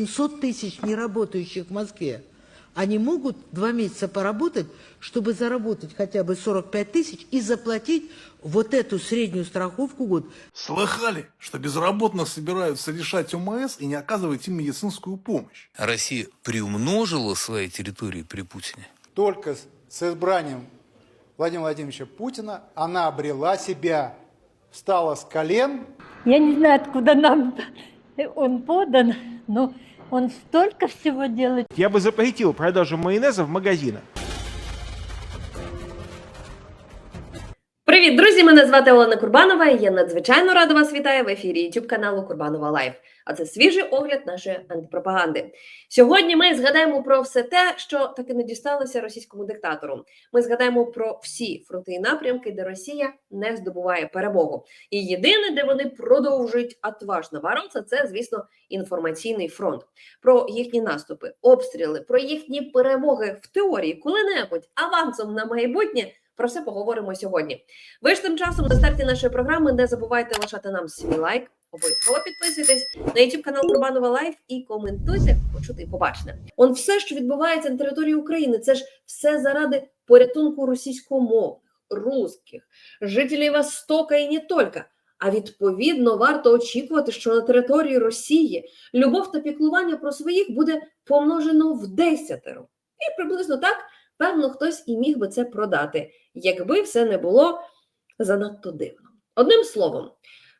700 тысяч неработающих в Москве, они могут два месяца поработать, чтобы заработать хотя бы 45 тысяч и заплатить вот эту среднюю страховку год. Слыхали, что безработных собираются лишать ОМС и не оказывать им медицинскую помощь? Россия приумножила свои территории при Путине? Только с- с избранием Владимира Владимировича Путина она обрела себя, встала с колен Я не знаю, откуда нам он подан, но он столько всего делает. Я бы запретил продажу майонеза в магазинах. Привіт, друзі! Мене звати Олена Курбанова. і Я надзвичайно рада вас вітаю в ефірі YouTube каналу Курбанова Лайф. А це свіжий огляд нашої антипропаганди. Сьогодні ми згадаємо про все те, що таки не дісталося російському диктатору. Ми згадаємо про всі фронти і напрямки, де Росія не здобуває перемогу. І єдине, де вони продовжують отважно боротися, це звісно інформаційний фронт. Про їхні наступи, обстріли, про їхні перемоги в теорії, коли-небудь авансом на майбутнє. Про все поговоримо сьогодні. Ви ж тим часом на старті нашої програми не забувайте лишати нам свій лайк. Обов'язково підписуйтесь на YouTube канал Курбанова Лайф і коментуйте, почути і побачене. Он все, що відбувається на території України, це ж все заради порятунку російськомовних, русських, жителів Востока і не тільки. А відповідно варто очікувати, що на території Росії любов та піклування про своїх буде помножено в десятеро. І приблизно так, певно, хтось і міг би це продати, якби все не було занадто дивно. Одним словом,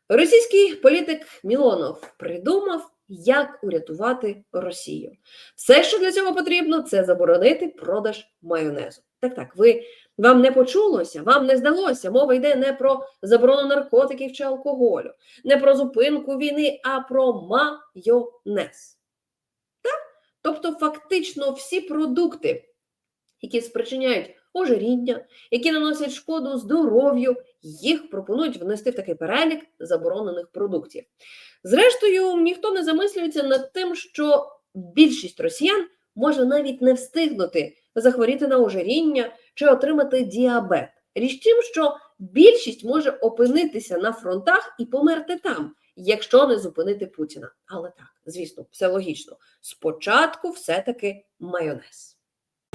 російський політик Мілонов придумав, як урятувати Росію. Все, що для цього потрібно, це заборонити продаж майонезу. Так, так, ви вам не почулося, вам не здалося. Мова йде не про заборону наркотиків чи алкоголю, не про зупинку війни, а про майонез. Так? Тобто, фактично, всі продукти, які спричиняють ожиріння, які наносять шкоду здоров'ю, їх пропонують внести в такий перелік заборонених продуктів. Зрештою, ніхто не замислюється над тим, що більшість росіян може навіть не встигнути захворіти на ожиріння чи отримати діабет. Річ тим, що більшість може опинитися на фронтах і померти там, якщо не зупинити Путіна. Але так, звісно, все логічно. Спочатку все-таки майонез.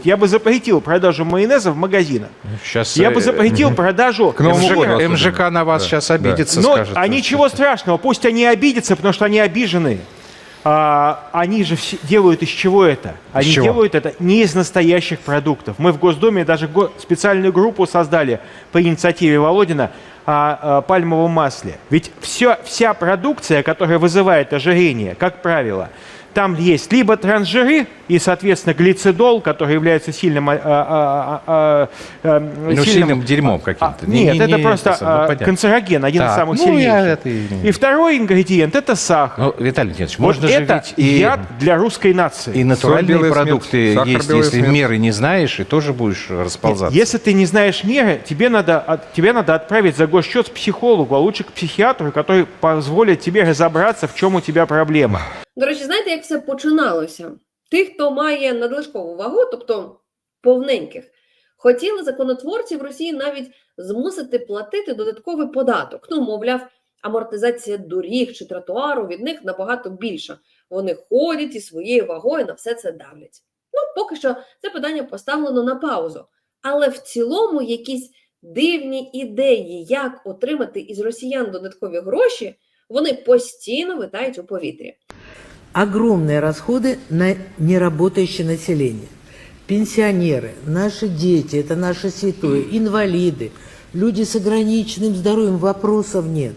Я бы запретил продажу майонеза в магазинах. Сейчас Я бы запретил продажу... К Новому МЖК. году МЖК. На вас сейчас обидится, Но скажет. а ничего страшного, пусть они обидятся, потому что они обижены. А, они же все делают из чего это? Они чего? делают это не из настоящих продуктов. Мы в Госдуме даже го- специальную группу создали по инициативе Володина о, о пальмовом масле. Ведь все, вся продукция, которая вызывает ожирение, как правило, там есть либо трансжиры и, соответственно, глицидол, который является сильным, а, а, а, а, Ну, сильным- сильным дерьмом а, каким-то. Не- нет, не- это не просто это а, канцероген, один из Так, самых ну, сильнейших. я это и- второй ингредиент это сахар. Ну, Виталий Никитич, вот можно же это ведь и, яд для русской нации. и натуральные белый продукты сахар есть, если смерть. меры не знаешь, и тоже будешь расползаться. Если ты не знаешь меры, тебе надо, от- тебе надо отправить за госсчет к психологу, а лучше к психиатру, который позволит тебе разобраться, в чем у тебя проблема. До речі, знаєте, як все починалося? Тих, хто має надлишкову вагу, тобто повненьких, хотіли законотворці в Росії навіть змусити платити додатковий податок. Ну, мовляв, амортизація доріг чи тротуару від них набагато більша. Вони ходять і своєю вагою на все це давлять. Ну, поки що це питання поставлено на паузу. Але в цілому якісь дивні ідеї, як отримати із росіян додаткові гроші, вони постійно витають у повітрі. Огромные расходы на неработающее население. Пенсионеры, наши дети, это наши святое, инвалиды, люди с ограниченным здоровьем, вопросов нет.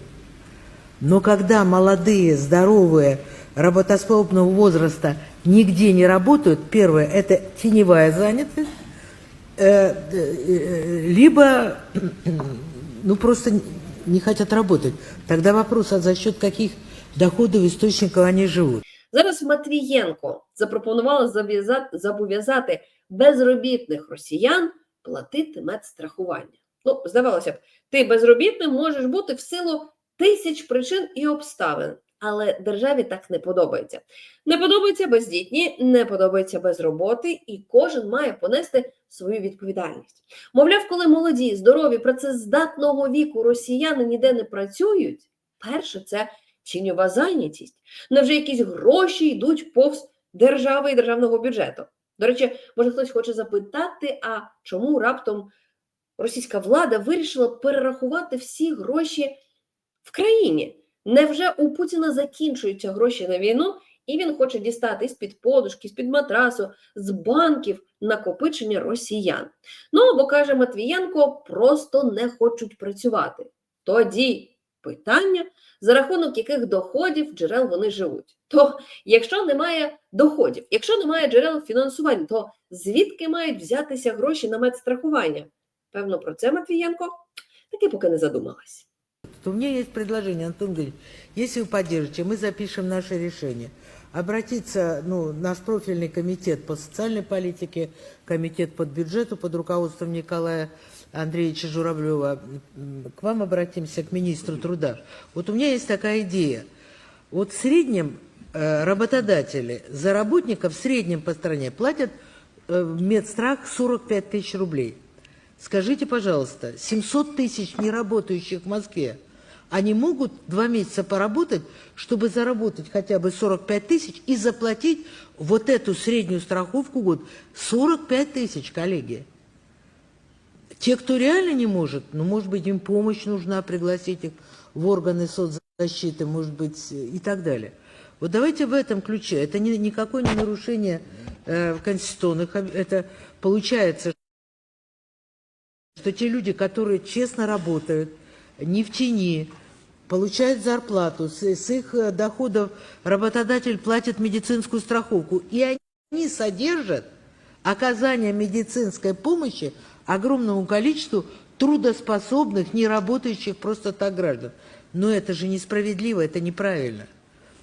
Но когда молодые, здоровые, работоспособного возраста нигде не работают, первое – это теневая занятость, э, э, либо ну, просто не хотят работать. Тогда вопрос, а за счет каких доходов, источников они живут. Зараз Матвієнко запропонувала зобов'язати безробітних росіян платити медстрахування. Ну, здавалося б, ти безробітним можеш бути в силу тисяч причин і обставин, але державі так не подобається. Не подобаються бездітні, не подобається без роботи, і кожен має понести свою відповідальність. Мовляв, коли молоді, здорові, працездатного віку росіяни ніде не працюють, перше це тіньова зайнятість? Невже якісь гроші йдуть повз держави і державного бюджету? До речі, може хтось хоче запитати, а чому раптом російська влада вирішила перерахувати всі гроші в країні? Невже у Путіна закінчуються гроші на війну, і він хоче дістати з-під подушки, з-під матрасу, з банків накопичення росіян? Ну, бо каже Матвієнко, просто не хочуть працювати. Тоді питання, за рахунок яких доходів джерел вони живуть. То якщо немає доходів, якщо немає джерел фінансування, то звідки мають взятися гроші на медстрахування? Певно, про це Матвієнко таки поки не задумалась. То у меня есть предложение, Антон Григорьевич, если вы поддержите, мы запишем наше решение. Обратиться, ну, наш профильный комитет по социальной политике, комитет под бюджету под руководством Николая Андреевича Журавлева, к вам обратимся, к министру труда. Вот у меня есть такая идея. Вот в среднем э, работодатели за работников в среднем по стране платят э, в медстрах 45 тысяч рублей. Скажите, пожалуйста, 700 тысяч неработающих в Москве, они могут два месяца поработать, чтобы заработать хотя бы 45 тысяч и заплатить вот эту среднюю страховку год? 45 тысяч, коллеги. Те, кто реально не может, ну, может быть, им помощь нужна, пригласить их в органы соцзащиты, может быть, и так далее. Вот давайте в этом ключе. Это не, никакое не нарушение э, конституционных. Это получается, что те люди, которые честно работают, не в тени, получают зарплату, с, с их э, доходов работодатель платит медицинскую страховку, и они содержат оказание медицинской помощи огромному количеству трудоспособных, не работающих просто так граждан. Но это же несправедливо, это неправильно.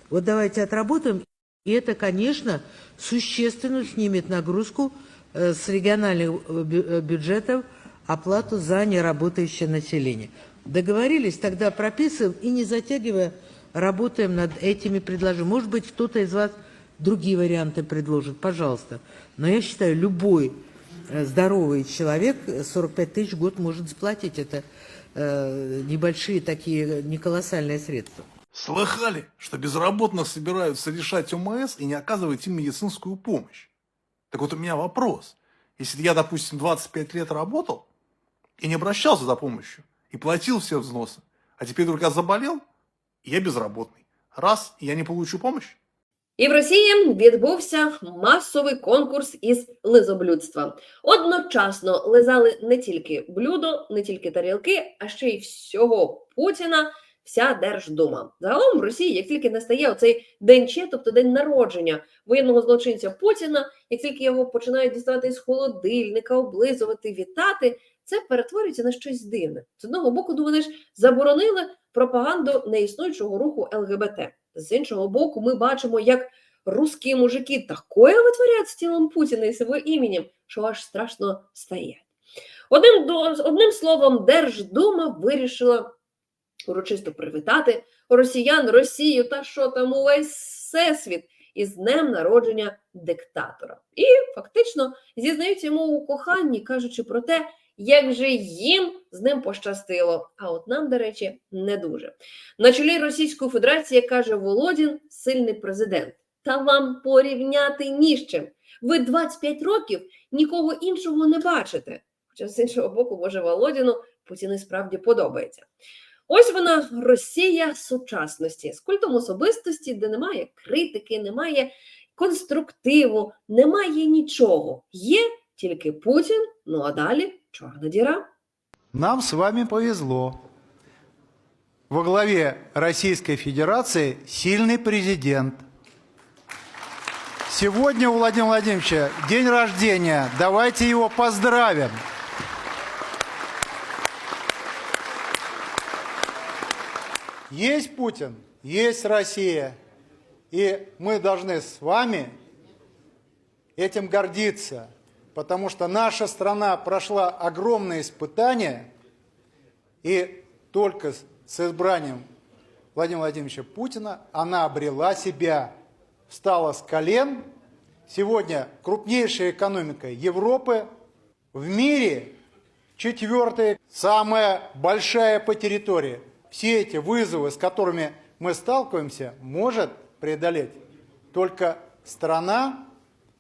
Вот давайте отработаем, и это, конечно, существенно снимет нагрузку э, с региональных э, э, бюджетов оплату за неработающее население. Договорились, тогда прописываем и не затягивая, работаем над этими предложениями. Может быть, кто-то из вас другие варианты предложит, пожалуйста. Но я считаю, любой здоровый человек э, 45 тысяч в год может заплатить. Это э, небольшие такие, э, не колоссальные средства. Слыхали, что безработных собираются решать ОМС и не оказывать им медицинскую помощь? Так вот у меня вопрос. Если я, допустим, 25 лет работал и не обращался за помощью, и платил все взносы, а теперь я заболел, я безработный. Раз, я не получу помощь? І в Росії відбувся масовий конкурс із лизоблюдства. Одночасно лизали не тільки блюдо, не тільки тарілки, а ще й всього Путіна, вся Держдума. Загалом в Росії, як тільки настає оцей день Че, тобто день народження воєнного злочинця Путіна, як тільки його починають діставати з холодильника, облизувати, вітати, це перетворюється на щось дивне. З одного боку, ж заборонили пропаганду неіснуючого руху ЛГБТ. З іншого боку, ми бачимо, як русські мужики такое витворяють з тілом Путіна і з його іменем, що аж страшно стає. Одним, одним словом, Держдума вирішила урочисто привітати росіян, Росію та що там увесь всесвіт із днем народження диктатора. І фактично зізнаються йому у коханні, кажучи про те, як же їм з ним пощастило. А от нам, до речі, не дуже. На чолі Російської Федерації каже Володін, сильний президент. Та вам порівняти ні з чим. Ви 25 років нікого іншого не бачите. Хоча з іншого боку, може, Володіну Путін і справді подобається. Ось вона Росія сучасності з культом особистості, де немає критики, немає конструктиву, немає нічого. Є тільки Путін, ну а далі чорна діра. Нам с вами повезло. Во главе Российской Федерации сильный президент. Сегодня у Владимира Владимировича день рождения. Давайте его поздравим. Есть Путин, есть Россия. И мы должны с вами этим гордиться, потому что наша страна прошла огромные испытания, и только с- избранием Владимира Владимировича Путина она обрела себя, встала с колен. Сегодня крупнейшая экономика Европы, в мире четвертая, самая большая по территории. Все эти вызовы, с которыми мы сталкиваемся, может преодолеть только страна,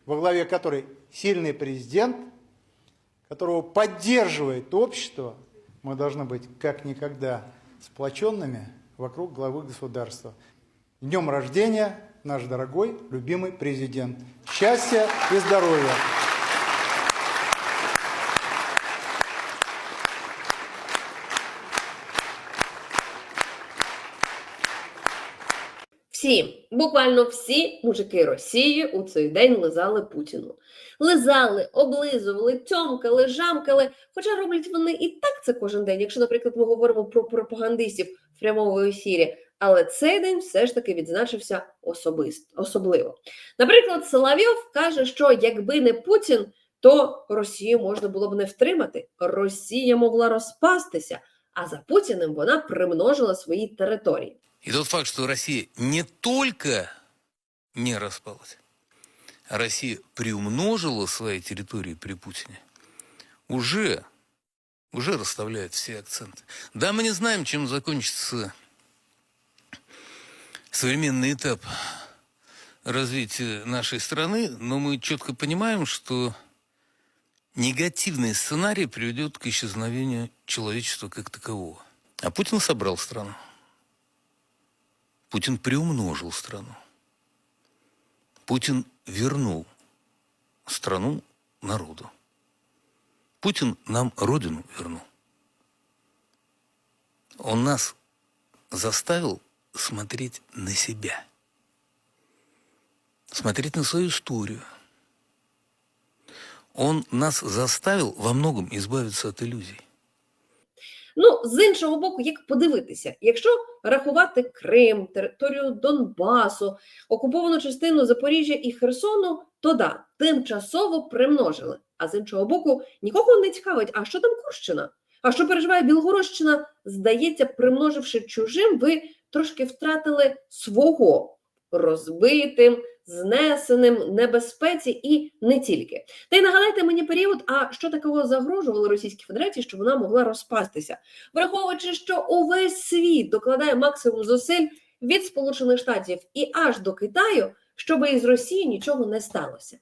во главе которой сильный президент, которого поддерживает общество, мы должны быть как никогда сплоченными вокруг главы государства. Днем рождения, наш дорогой, любимый президент. Счастья и здоровья! Всі, буквально всі мужики Росії у цей день лизали Путіну. Лизали, облизували, тьомкали, жамкали. Хоча роблять вони і так це кожен день, якщо, наприклад, ми говоримо про пропагандистів в прямому ефірі. Але цей день все ж таки відзначився особисто, особливо. Наприклад, Соловйов каже, що якби не Путін, то Росію можна було б не втримати. Росія могла розпастися, а за Путіним вона примножила свої території. И тот факт, что Россия не только не распалась, а Россия приумножила свои территории при Путине, уже, уже расставляет все акценты. Да, мы не знаем, чем закончится современный этап развития нашей страны, но мы четко понимаем, что негативный сценарий приведет к исчезновению человечества как такового. А Путин собрал страну. Путин приумножил страну. Путин вернул страну народу. Путин нам родину вернул. Он нас заставил смотреть на себя. Смотреть на свою историю. Он нас заставил во многом избавиться от иллюзий. Ну, з іншого боку, як подивитися, якщо рахувати Крим, територію Донбасу, окуповану частину Запоріжжя і Херсону, то да, тимчасово примножили. А з іншого боку, нікого не цікавить, а що там Курщина? А що переживає Білгородщина? Здається, примноживши чужим, ви трошки втратили свого розбитим, знесеним, небезпеці і не тільки. Та й нагадайте мені період, а що такого загрожувало Російській Федерації, що вона могла розпастися, враховуючи, що увесь світ докладає максимум зусиль від Сполучених Штатів і аж до Китаю, щоб із Росії нічого не сталося.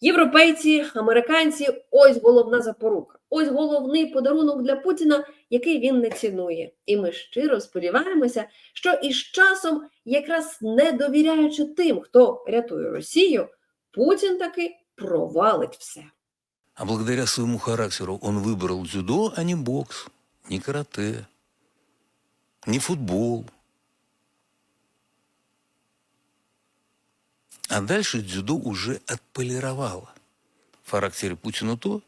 Європейці, американці ось головна запорука, ось головний подарунок для Путіна, який він не цінує. І ми щиро сподіваємося, що із часом, якраз не довіряючи тим, хто рятує Росію, Путін таки провалить все. А благодаря своему характеру он выбрал дзюдо, а не бокс, не карате, не футбол. А дальше дзюдо уже отполировало в характере Путина то,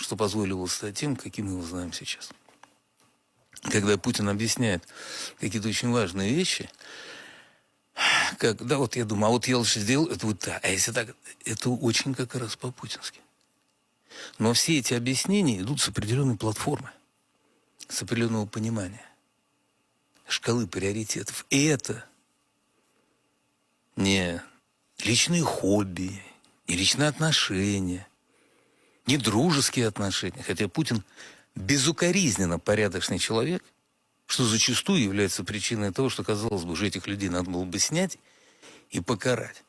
что позволило стать тем, каким мы его знаем сейчас. Когда Путин объясняет какие-то очень важные вещи, как, да, вот я думаю, а вот я лучше сделал это вот так, а если так, это очень как раз по-путински. Но все эти объяснения идут с определенной платформы, с определенного понимания, шкалы приоритетов. И это не личные хобби, не личные отношения, не дружеские отношения. Хотя Путин безукоризненно порядочный человек, что зачастую является причиной того, что, казалось бы, уже этих людей надо было бы снять и покарать.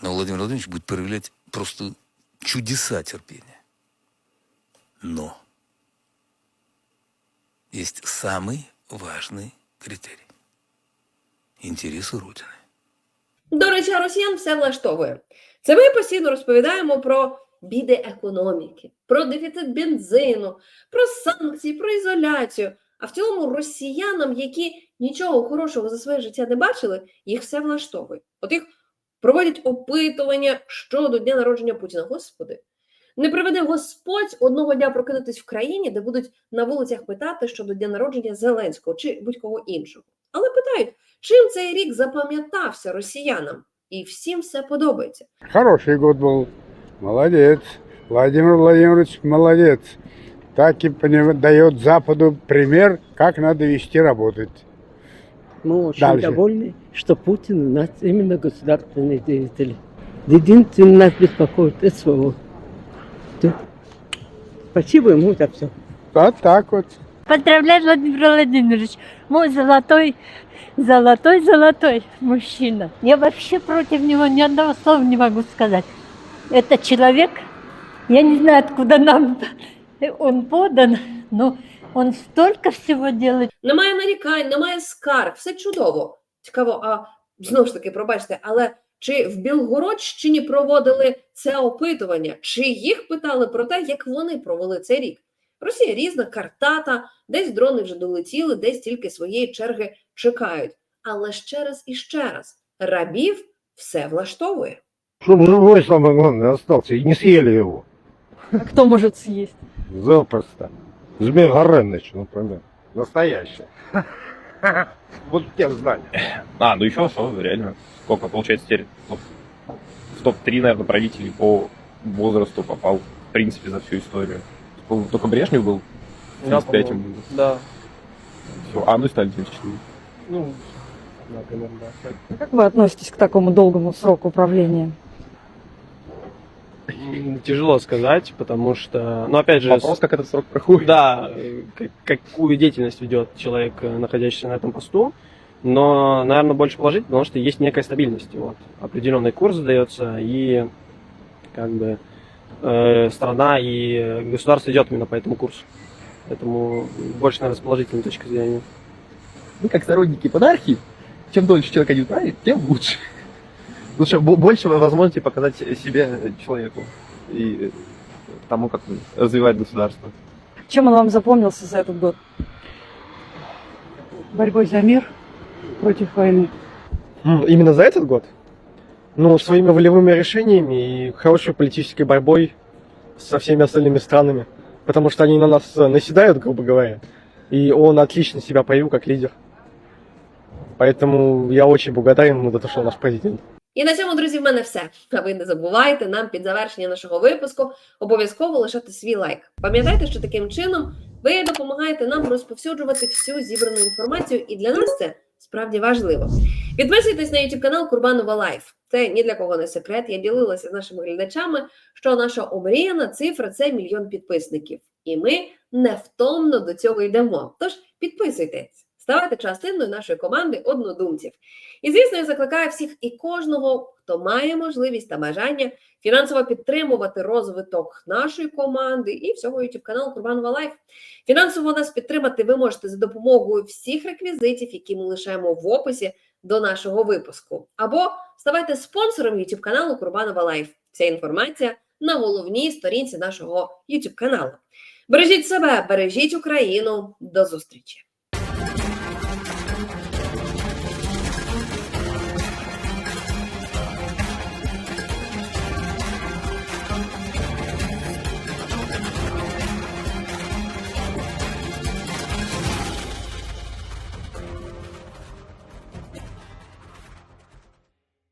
Но Владимир Владимирович будет проявлять просто чудеса терпения. Но есть самый важный критерий. Интересы Родины. До речі, а росіян все влаштовує. Це ми постійно розповідаємо про біди економіки, про дефіцит бензину, про санкції, про ізоляцію. А в цілому росіянам, які нічого хорошого за своє життя не бачили, їх все влаштовує. От їх проводять опитування щодо дня народження Путіна. Господи, не приведе Господь одного дня прокинутись в країні, де будуть на вулицях питати щодо дня народження Зеленського чи будь-кого іншого. Але питають, чим цей рік запам'ятався росіянам, і всім все подобається. Хороший год был. Молодец. Владимир Владимирович молодец. Так и дает Западу пример, как надо вести работать. Мы очень Дальше. довольны, что Путин у нас именно государственный деятель. Единственное нас беспокоит СВО. Да. Спасибо ему за все. Вот так вот. Поздравляю, Владимир Владимирович, мой золотой, золотой, золотой мужчина. Я вообще против него ни одного слова не могу сказать. Это человек, я не знаю, откуда нам он подан, но он столько всего делает. Немає нарікань, немає скарг, все чудово. Цікаво, а знову ж таки, пробачте, але чи в Білгородщині проводили це опитування? Чи їх питали про те, як вони провели цей рік? Росія різна, картата, десь дрони вже долетіли, десь тільки своєї черги чекають. Але ще раз і ще раз рабів все влаштовує. Чтобы живой, самое главное, остался, и не съели его. А кто может съесть? Запросто. Змей Горыныч, например. Настоящий. Вот те знания. А, ну еще что, реально. Сколько получается теперь? топ- В топ-3, наверное, правителей по возрасту попал, в принципе, за всю историю. Только Брежнев был. 75 ему было. Да. Всё. А, ну и Сталин 74. Ну, например, да. Как вы относитесь к такому долгому сроку управления? Тяжело сказать, потому что, ну, опять же, Вопрос, как этот срок проходит. Да, какую деятельность ведет человек, э, находящийся на этом посту, но, наверное, больше положительно, потому что есть некая стабильность. Вот. Определенный курс задается, и как бы э, страна и государство идет именно по этому курсу. Поэтому больше, наверное, с положительной точки зрения. Мы как сторонники монархии, чем дольше человек один правит, тем лучше. Лучше бо- больше возможности показать себе человеку и тому, как развивать государство. Чем он вам запомнился за этот год? Борьбой за мир против войны. Именно за этот год? Ну, своими волевыми решениями и хорошей политической борьбой со всеми остальными странами. Потому что они на нас э, наседают, грубо говоря. И он отлично себя проявил как лидер. Поэтому я очень благодарен ему за то, что он наш президент. І на цьому, друзі, в мене все. А ви не забувайте нам під завершення нашого випуску обов'язково лишати свій лайк. Пам'ятайте, що таким чином ви допомагаєте нам розповсюджувати всю зібрану інформацію, і для нас це справді важливо. Підписуйтесь на YouTube канал Курбанова Лайф. Це ні для кого не секрет. Я ділилася з нашими глядачами, що наша омріяна цифра це мільйон підписників, і ми невтомно до цього йдемо. Тож підписуйтесь. Ставайте частиною нашої команди однодумців. І, звісно, я закликаю всіх і кожного, хто має можливість та бажання фінансово підтримувати розвиток нашої команди і всього youtube каналу Курбанова Лайф. Фінансово нас підтримати ви можете за допомогою всіх реквізитів, які ми лишаємо в описі до нашого випуску. Або ставайте спонсором youtube каналу Курбанова Лайф. Вся інформація на головній сторінці нашого youtube каналу. Бережіть себе, бережіть Україну. До зустрічі!